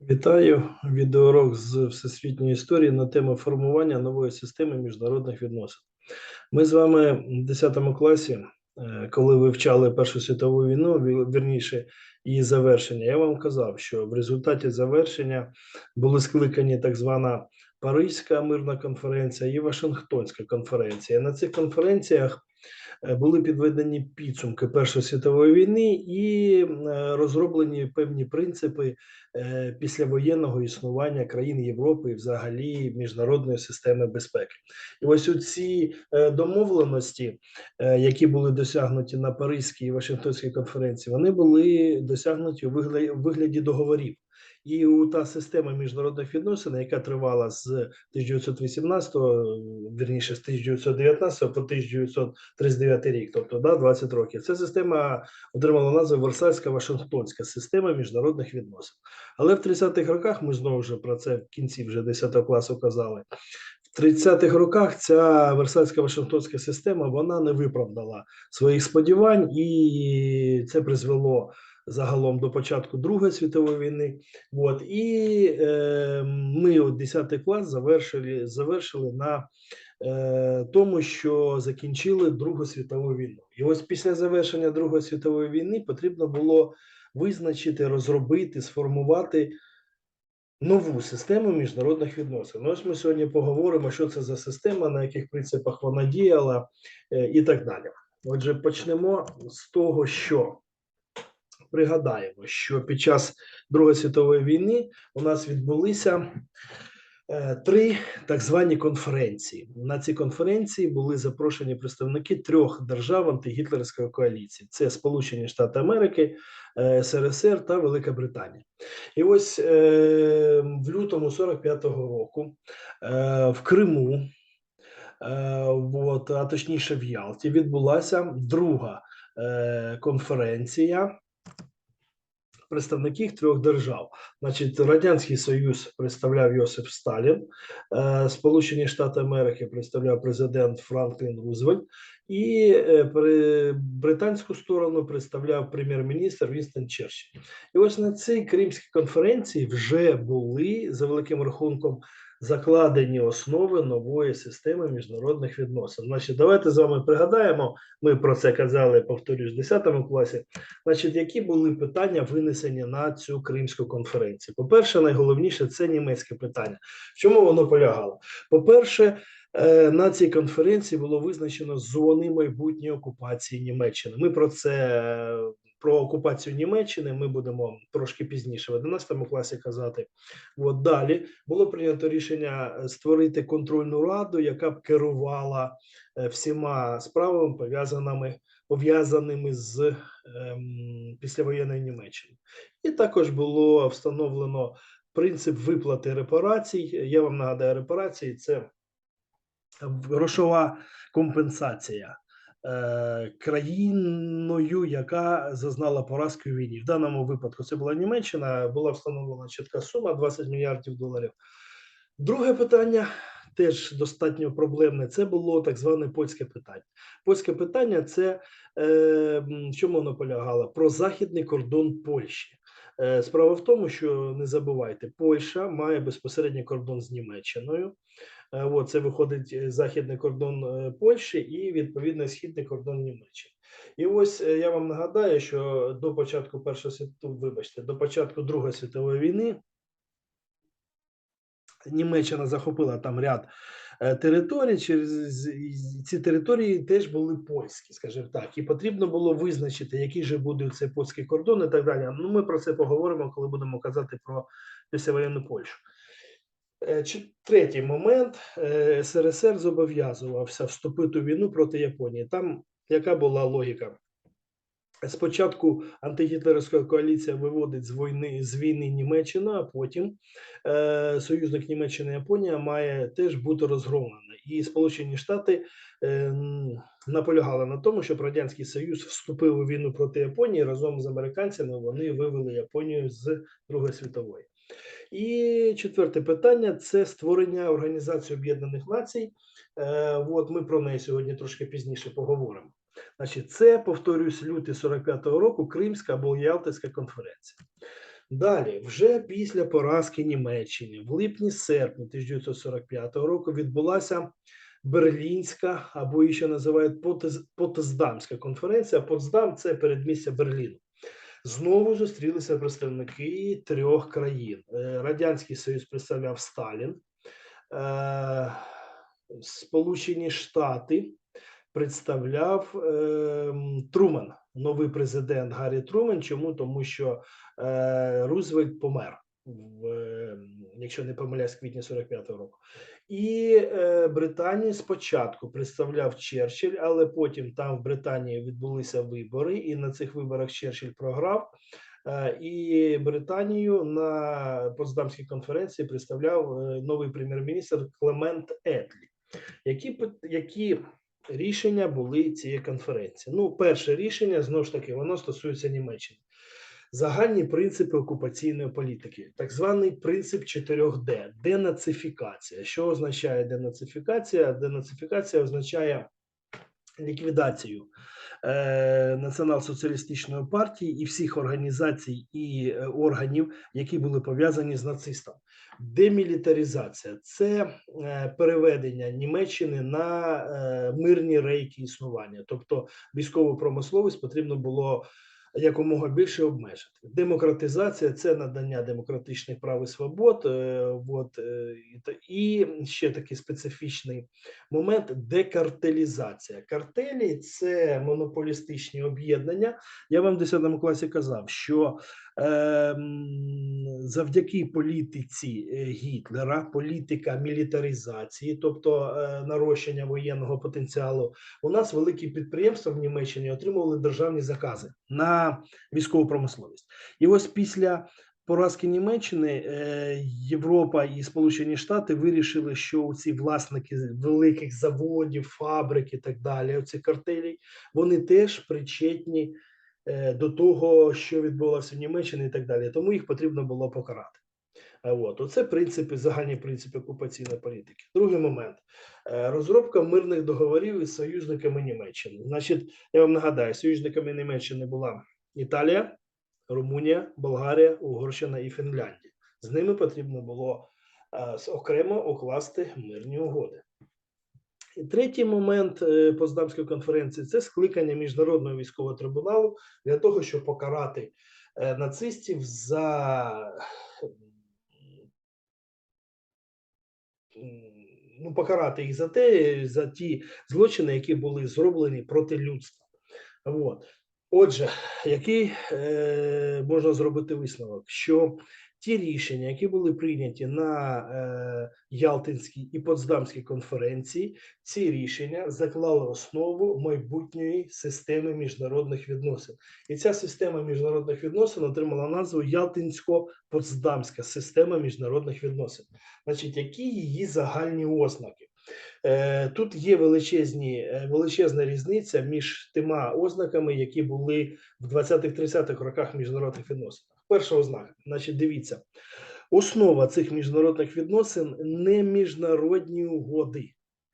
Вітаю відеоурок з всесвітньої історії на тему формування нової системи міжнародних відносин. Ми з вами в 10 класі, е, коли вивчали Першу світову війну, вірніше її завершення, я вам казав, що в результаті завершення були скликані так звана Паризька мирна конференція і Вашингтонська конференція. На цих конференціях були підведені підсумки Першої світової війни і е, розроблені певні принципи е, післявоєнного існування країн Європи і взагалі міжнародної системи безпеки. І ось у ці е, домовленості, е, які були досягнуті на Паризькій і Вашингтонській конференції, вони були досягнуті у вигляді договорів. І у та система міжнародних відносин, яка тривала з 1918, вірніше з 1919 по 1939 рік, тобто да, 20 років, ця система отримала назву Версальська Вашингтонська система міжнародних відносин. Але в 30-х роках ми знову ж про це в кінці вже 10 класу казали. В 30-х роках ця Версальська Вашингтонська система вона не виправдала своїх сподівань, і це призвело загалом до початку Другої світової війни. От і е, ми, от 10 клас, завершили, завершили на е, тому, що закінчили Другу світову війну. І ось після завершення Другої світової війни потрібно було визначити, розробити, сформувати нову систему міжнародних відносин. Ось ми сьогодні поговоримо, що це за система, на яких принципах вона діяла е, і так далі. Отже, почнемо з того, що пригадаємо, що під час Другої світової війни у нас відбулися е, три так звані конференції. На ці конференції були запрошені представники трьох держав антигітлерської коаліції: це Сполучені Штати Америки, е, СРСР та Велика Британія. І ось е, в лютому 45-го року в Криму. От, а точніше в Ялті відбулася друга конференція представників трьох держав. Значить, Радянський Союз представляв Йосиф Сталін, е, Сполучені Штати Америки представляв президент Франклін Рузвельт, і е, британську сторону представляв прем'єр-міністр Вінстон Черчилль. І ось на цій Кримській конференції вже були за великим рахунком закладені основи нової системи міжнародних відносин. Значить, давайте з вами пригадаємо. Ми про це казали, повторюсь, в 10 класі. Значить, які були питання винесені на цю Кримську конференцію? По-перше, найголовніше це німецьке питання. В чому воно полягало? По-перше, е, на цій конференції було визначено зони майбутньої окупації Німеччини. Ми про це про окупацію Німеччини ми будемо трошки пізніше в 11 класі казати. От далі було прийнято рішення е, створити контрольну раду, яка б керувала е, всіма справами пов'язаними пов'язаними з ем, післявоєнної Німеччини. І також було встановлено принцип виплати репарацій. Я вам нагадаю, репарації це грошова компенсація країною, яка зазнала поразки у війні. В даному випадку це була Німеччина, була встановлена чітка сума 20 мільярдів доларів. Друге питання теж достатньо проблемне. Це було так зване польське питання. Польське питання це е, в чому воно полягало? Про західний кордон Польщі. Е, Справа в тому, що не забувайте, Польща має безпосередній кордон з Німеччиною. Е, От це виходить е, західний кордон е, Польщі і відповідно східний кордон Німеччини. І ось я вам нагадаю, що до початку першої світової, вибачте, до початку Другої світової війни Німеччина захопила там ряд територій. Через ці території теж були польські, скажімо так, і потрібно було визначити, який же буде цей польський кордон і так далі. Ну, ми про це поговоримо, коли будемо казати про післявоєнну Польщу. Е, Третій момент Е, СРСР зобов'язувався вступити у війну проти Японії. Там яка була логіка? Спочатку антигітлерівська коаліція виводить з війни з війни Німеччину, а потім е, союзник Німеччини Японія має теж бути розгромлена. І Сполучені Штати е, наполягали на тому, щоб Радянський Союз вступив у війну проти Японії разом з американцями. Вони вивели Японію з Другої світової. І четверте питання це створення Організації Об'єднаних Націй. Е, от ми про неї сьогодні трошки пізніше поговоримо. Значить, це повторюсь, лютий 45-го року Кримська або Ялтинська конференція. Далі, вже після поразки Німеччини, в липні-серпні 1945 року відбулася Берлінська або ще називають Потсдамська конференція. Потсдам це передмістя Берліну. Знову зустрілися представники трьох країн. Е, Радянський Союз представляв Сталін, е, Сполучені Штати представляв е, Труман, новий президент Гаррі Трумен. Чому? Тому що Рузвельт помер, в, якщо не помиляюсь, в квітні 45-го року. І е, Британію спочатку представляв Черчилль, але потім там в Британії відбулися вибори, і на цих виборах Черчилль програв. Е, І Британію на Потсдамській конференції представляв е, новий прем'єр-міністр Клемент Етлі. Які, які рішення були цієї конференції? Ну, перше рішення знову ж таки, воно стосується Німеччини. Загальні принципи окупаційної політики, так званий принцип 4D – денацифікація. Що означає денацифікація? Денацифікація означає ліквідацію е, Націонал-соціалістичної партії і всіх організацій і е, органів, які були пов'язані з нацистом. Демілітаризація це е, переведення Німеччини на е, мирні рейки існування, тобто військову промисловість потрібно було якомога більше обмежити. Демократизація це надання демократичних прав і свобод. е, от, е, і ще такий специфічний момент декартелізація. Картелі це монополістичні об'єднання. Я вам в 10 класі казав, що завдяки політиці е, Гітлера, політика мілітаризації, тобто е, нарощення воєнного потенціалу, у нас великі підприємства в Німеччині отримували державні закази на військову промисловість. І ось після поразки Німеччини е, Європа і Сполучені Штати вирішили, що ці власники великих заводів, фабрик і так далі, оці картелі, вони теж причетні до того, що відбулося в Німеччині і так далі. Тому їх потрібно було покарати. Е, От, оце принципи, загальні принципи окупаційної політики. Другий момент Е, розробка мирних договорів із союзниками Німеччини. Значить, я вам нагадаю, союзниками Німеччини була Італія, Румунія, Болгарія, Угорщина і Фінляндія. З ними потрібно було е, окремо укласти мирні угоди. І третій момент е, Потсдамської конференції це скликання міжнародного військового трибуналу для того, щоб покарати е, нацистів за ну, покарати їх за те, за ті злочини, які були зроблені проти людства. От. Отже, який е, можна зробити висновок, що ті рішення, які були прийняті на е, Ялтинській і Потсдамській конференції, ці рішення заклали основу майбутньої системи міжнародних відносин. І ця система міжнародних відносин отримала назву Ялтинсько-Потсдамська система міжнародних відносин. Значить, які її загальні ознаки? Е, Тут є величезні, е, величезна різниця між тима ознаками, які були в 20-30-х роках міжнародних відносин. Перша ознака, значить, дивіться, основа цих міжнародних відносин не міжнародні угоди.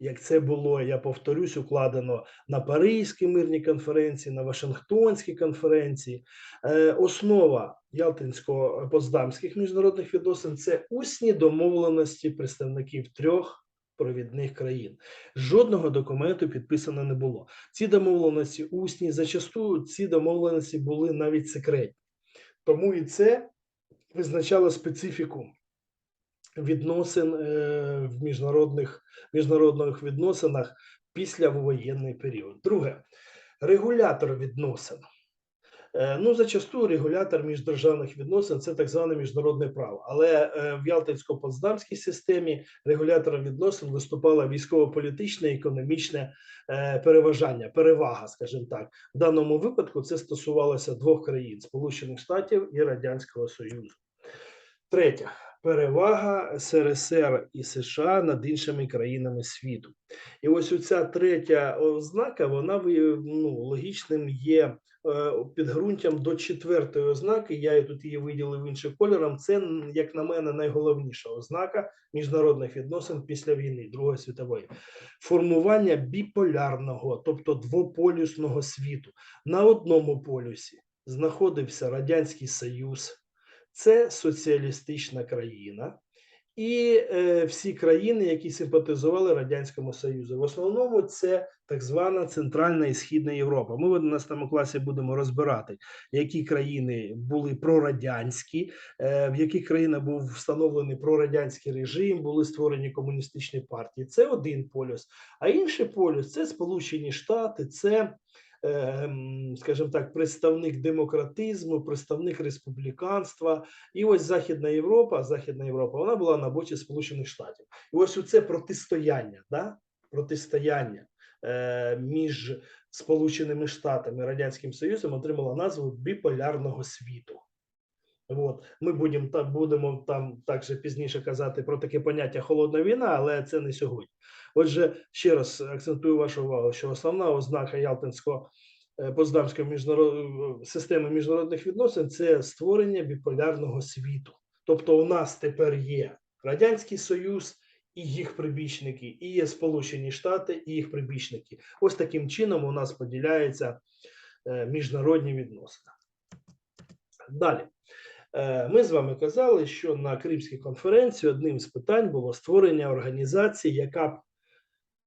Як це було, я повторюсь, укладено на Паризькій мирній конференції, на Вашингтонській конференції. Е, основа Ялтинсько-Потсдамських міжнародних відносин це усні домовленості представників трьох провідних країн. Жодного документу підписано не було. Ці домовленості усні, зачасту ці домовленості були навіть секретні. Тому і це визначало специфіку відносин е, в міжнародних, міжнародних відносинах після воєнний період. Друге, регулятор відносин. Е, Ну, зачасту регулятор міждержавних відносин це так зване міжнародне право. Але е, в Ялтинсько-Потсдамській системі регулятором відносин виступало військово-політичне, економічне е, переважання, перевага, скажімо так. В даному випадку це стосувалося двох країн: Сполучених Штатів і Радянського Союзу. Третє перевага СРСР і США над іншими країнами світу. І ось оця третя ознака, вона ну, логічним є підґрунтям до четвертої ознаки. Я тут її виділив іншим кольором. Це, як на мене, найголовніша ознака міжнародних відносин після війни Другої світової. Формування біполярного, тобто двополюсного світу. На одному полюсі знаходився Радянський Союз. це соціалістична країна. І е, всі країни, які симпатизували Радянському Союзу, в основному це так звана Центральна і Східна Європа. Ми в 11 класі будемо розбирати, які країни були прорадянські, е, в яких країнах був встановлений прорадянський режим, були створені комуністичні партії. Це один полюс. А інший полюс це Сполучені Штати, це ем, скажімо так, представник демократизму, представник республіканства. І ось Західна Європа, Західна Європа, вона була на боці Сполучених Штатів. І ось це протистояння, да? протистояння е, між Сполученими Штатами і Радянським Союзом отримало назву біполярного світу. От ми будемо та будемо там також пізніше казати про таке поняття холодна війна, але це не сьогодні. Отже, ще раз акцентую вашу увагу, що основна ознака Ялтинського е, Потсдамської міжнарод... системи міжнародних відносин це створення біполярного світу. Тобто, у нас тепер є Радянський Союз і їх прибічники, і є Сполучені Штати і їх прибічники. Ось таким чином у нас поділяються е, міжнародні відносини. Далі. Е, Ми з вами казали, що на Кримській конференції одним з питань було створення організації, яка б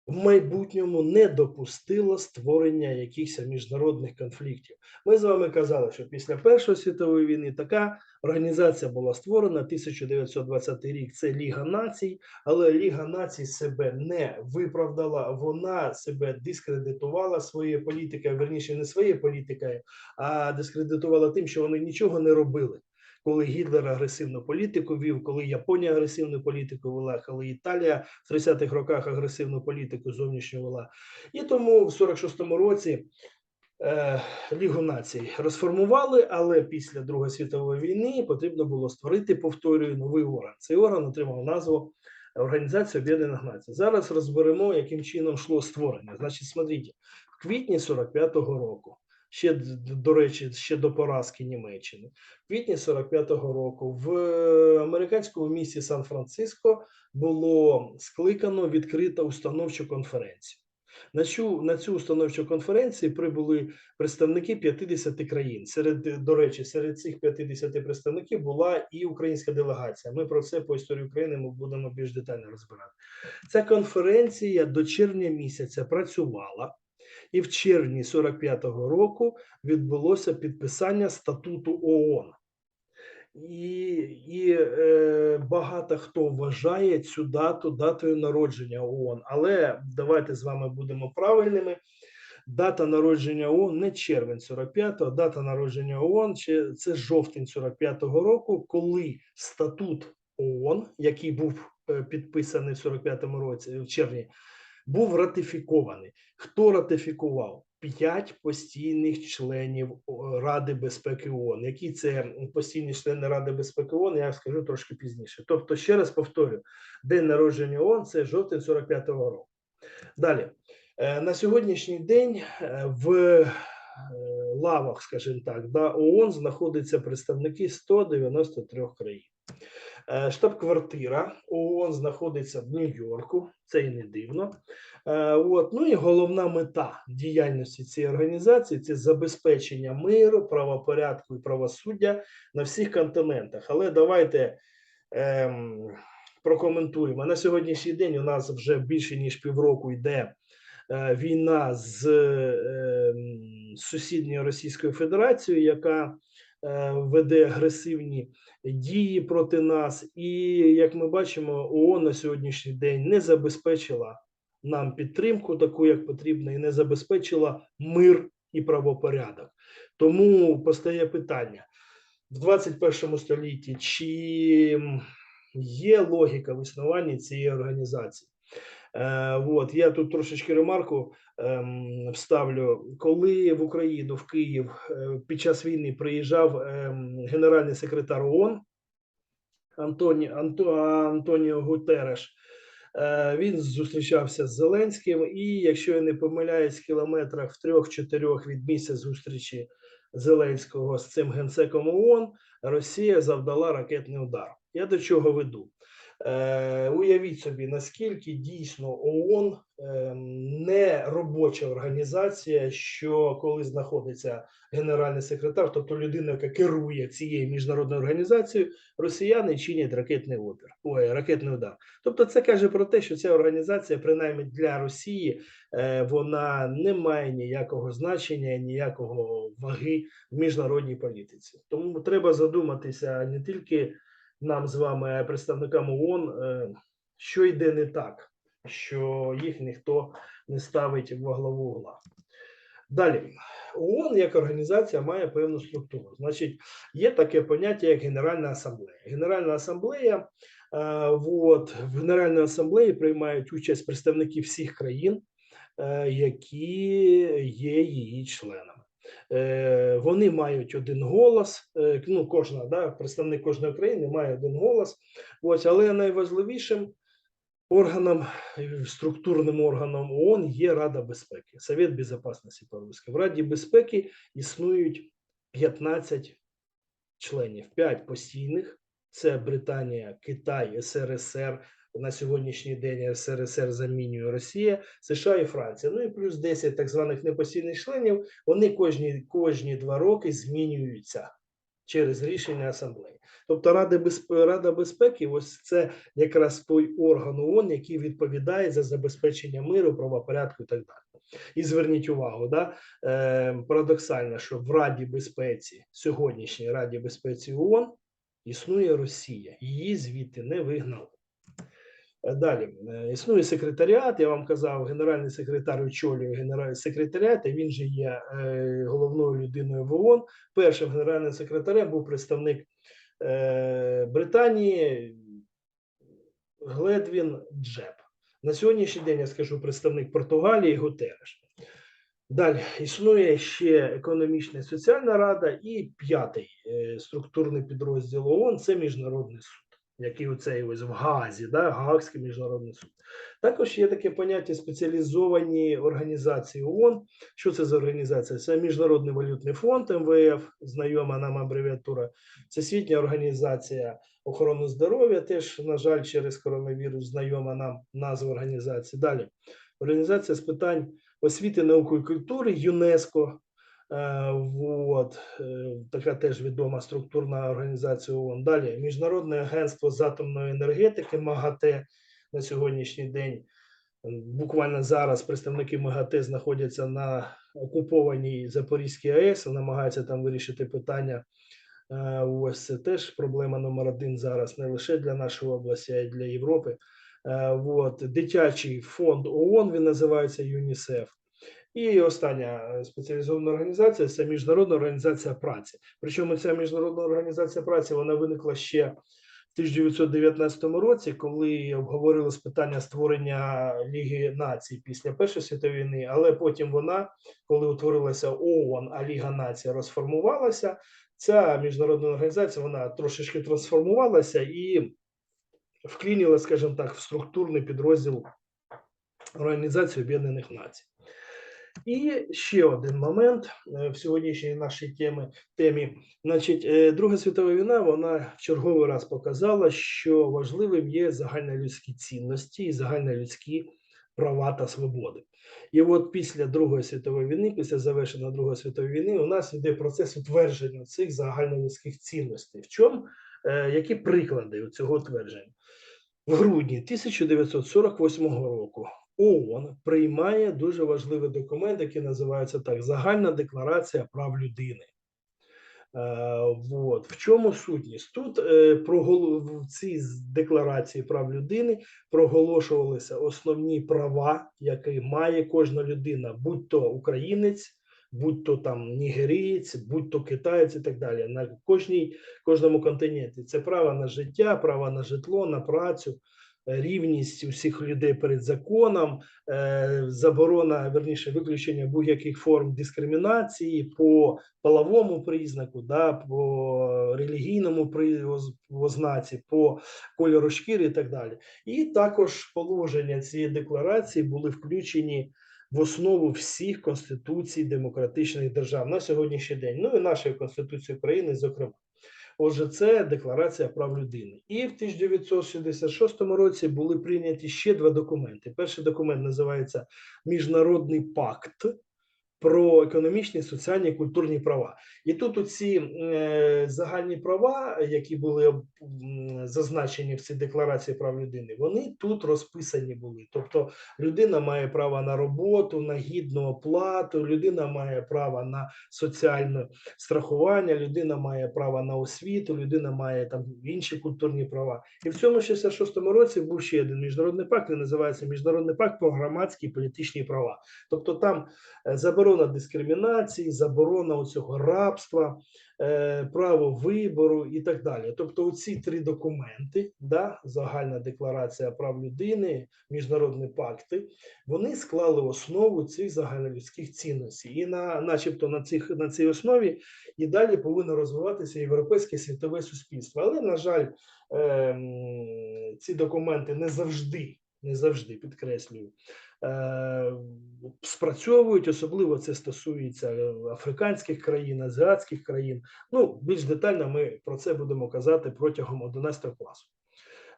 в майбутньому не допустила створення якихось міжнародних конфліктів. Ми з вами казали, що після Першої світової війни така організація була створена 1920 рік. Це Ліга Націй, але Ліга Націй себе не виправдала. Вона себе дискредитувала своєю політикою, верніше не своєю політикою, а дискредитувала тим, що вони нічого не робили коли Гітлер агресивну політику вів, коли Японія агресивну політику вела, коли Італія в 30-х роках агресивну політику зовнішню вела. І тому в 46-му році Лігу націй розформували, але після Другої світової війни потрібно було створити, повторюю, новий орган. Цей орган отримав назву Організація Об'єднаних Націй. Зараз розберемо, яким чином йшло створення. Значить, смотрите, в квітні 45-го року ще до речі, ще до поразки Німеччини. В квітні 45-го року в американському місті Сан-Франциско було скликано відкрита установчу конференцію. На цю на цю установчу конференцію прибули представники 50 країн. Серед до речі, серед цих 50 представників була і українська делегація. Ми про це по історії України ми будемо більш детально розбирати. Ця конференція до червня місяця працювала і в червні 45-го року відбулося підписання статуту ООН. І і е, багато хто вважає цю дату датою народження ООН. Але давайте з вами будемо правильними. Дата народження ООН не червень 45-го, дата народження ООН це жовтень 45-го року, коли статут ООН, який був е, підписаний в 45-му році в червні був ратифікований. Хто ратифікував? П'ять постійних членів Ради безпеки ООН. Які це постійні члени Ради безпеки ООН, я скажу трошки пізніше. Тобто, ще раз повторю: день народження ООН – це жовтень 45-го року. Далі е, на сьогоднішній день е, в е, лавах, скажімо так, да, ООН знаходяться представники 193 країн. Е, штаб-квартира ООН знаходиться в Нью-Йорку, це і не дивно. Е, от. Ну і головна мета діяльності цієї організації це забезпечення миру, правопорядку і правосуддя на всіх континентах. Але давайте ем, прокоментуємо. На сьогоднішній день у нас вже більше ніж півроку йде е, війна з е, сусідньою Російською Федерацією, яка веде агресивні дії проти нас, і як ми бачимо, ООН на сьогоднішній день не забезпечила нам підтримку, таку як потрібно, і не забезпечила мир і правопорядок. Тому постає питання в 21 столітті, чи є логіка в існуванні цієї організації? Е, от я тут трошечки ремарку ем, вставлю. Коли в Україну в Київ е, під час війни приїжджав ем, генеральний секретар ООН Антоні, Анто, Антоніо Гутереш, е, він зустрічався з Зеленським, і якщо я не помиляюсь, в кілометрах в трьох-чотирьох від місця зустрічі Зеленського з цим генсеком ООН Росія завдала ракетний удар. Я до чого веду? Е, уявіть собі, наскільки дійсно ООН е, не робоча організація, що коли знаходиться генеральний секретар, тобто людина, яка керує цією міжнародною організацією, росіяни чинять ракетний опір, ой, ракетний удар. Тобто, це каже про те, що ця організація, принаймні для Росії, е, вона не має ніякого значення, ніякого ваги в міжнародній політиці. Тому треба задуматися не тільки нам з вами, представникам ООН, е, що йде не так, що їх ніхто не ставить во главу угла. Далі, ООН як організація має певну структуру. Значить, є таке поняття, як Генеральна асамблея. Генеральна асамблея, е, от, в Генеральній асамблеї приймають участь представники всіх країн, е, які є її членами. Е, Вони мають один голос. е, Ну, кожна да, представник кожної країни має один голос. Ось, але найважливішим органом, е, структурним органом ООН є Рада безпеки, Совет Безопасності по-русски. В Раді безпеки існують 15 членів, 5 постійних. Це Британія, Китай, СРСР. На сьогоднішній день СРСР замінює Росія, США і Франція. Ну і плюс 10 так званих непостійних членів. Вони кожні, кожні два роки змінюються через рішення асамблеї. Тобто Рада безпеки, Рада безпеки, ось це якраз той орган ООН, який відповідає за забезпечення миру, правопорядку і так далі. І зверніть увагу, да, е, парадоксально, що в Раді безпеці, сьогоднішній Раді безпеці ООН існує Росія, її звідти не вигнали. Е, Далі е, існує секретаріат. Я вам казав, генеральний секретар очолює генеральний секретаріат, і він же є е, головною людиною в ООН. Першим генеральним секретарем був представник Британії Гледвін Джеб. На сьогоднішній день я скажу представник Португалії Гутереш. Далі існує ще економічна і соціальна рада, і п'ятий структурний підрозділ ООН це міжнародний суд який оцей ось в Газі, да, Гаагський міжнародний суд. Також є таке поняття спеціалізовані організації ООН. Що це за організація? Це Міжнародний валютний фонд МВФ, знайома нам абревіатура, Всесвітня організація охорони здоров'я, теж, на жаль, через коронавірус знайома нам назва організації. Далі організація з питань освіти, науки і культури ЮНЕСКО. Е, Вот е, така теж відома структурна організація ООН. Далі Міжнародне агентство з атомної енергетики МАГАТЕ на сьогоднішній день. Буквально зараз представники МАГАТЕ знаходяться на окупованій Запорізькій АЕС, намагаються там вирішити питання. Е, Ось це теж проблема номер один зараз не лише для нашої області, а й для Європи. Вот дитячий фонд ООН він називається ЮНІСЕФ. І остання е, спеціалізована організація це Міжнародна організація праці. Причому ця міжнародна організація праці вона виникла ще в 1919 році, коли обговорилось питання створення Ліги націй після Першої світової війни. Але потім вона, коли утворилася ООН, а Ліга націй розформувалася. Ця міжнародна організація вона трошечки трансформувалася і вклініла, скажімо так, в структурний підрозділ Організації Об'єднаних Націй. І ще один момент е, в сьогоднішній нашій темі. темі. Значить, е, Друга світова війна вона в черговий раз показала, що важливим є загальнолюдські цінності і загальнолюдські права та свободи. І от після Другої світової війни, після завершення Другої світової війни, у нас йде процес утвердження цих загальнолюдських цінностей. В чому е, які приклади цього твердження? В грудні 1948 року ООН приймає дуже важливий документ, який називається так: Загальна декларація прав людини. Е, вот. В чому сутність? Тут е, в цій декларації прав людини проголошувалися основні права, які має кожна людина, будь то українець, будь то там нігерієць, будь то китаєць і так далі. На кожній кожному континенті це право на життя, право на житло, на працю рівність усіх людей перед законом, е, заборона, верніше, виключення будь-яких форм дискримінації по половому признаку, да, по релігійному ознаці, по кольору шкіри і так далі. І також положення цієї декларації були включені. В основу всіх конституцій демократичних держав на сьогоднішній день, ну і нашої конституції України, зокрема, Отже, це Декларація прав людини. І в 1966 році були прийняті ще два документи. Перший документ називається Міжнародний пакт про економічні, соціальні культурні права. І тут оці е, загальні права, які були зазначені в цій декларації прав людини, вони тут розписані були. Тобто людина має право на роботу, на гідну оплату, людина має право на соціальне страхування, людина має право на освіту, людина має там інші культурні права. І в цьому 66-му році був ще один міжнародний пакт, він називається Міжнародний пакт про громадські і політичні права. Тобто там е, заборона дискримінації, заборона оцього рабства, е, право вибору і так далі. Тобто, ці три документи, да, загальна декларація прав людини, міжнародні пакти, вони склали основу цих загальнолюдських цінностей. І на, начебто, на цих на цій основі і далі повинно розвиватися європейське світове суспільство. Але, на жаль, ем, ці документи не завжди, не завжди підкреслюю. Е, Спрацьовують, особливо це стосується е, африканських країн, азіатських країн. Ну, більш детально ми про це будемо казати протягом 11 класу.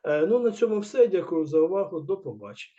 Е, Ну, на цьому все. Дякую за увагу. До побачення.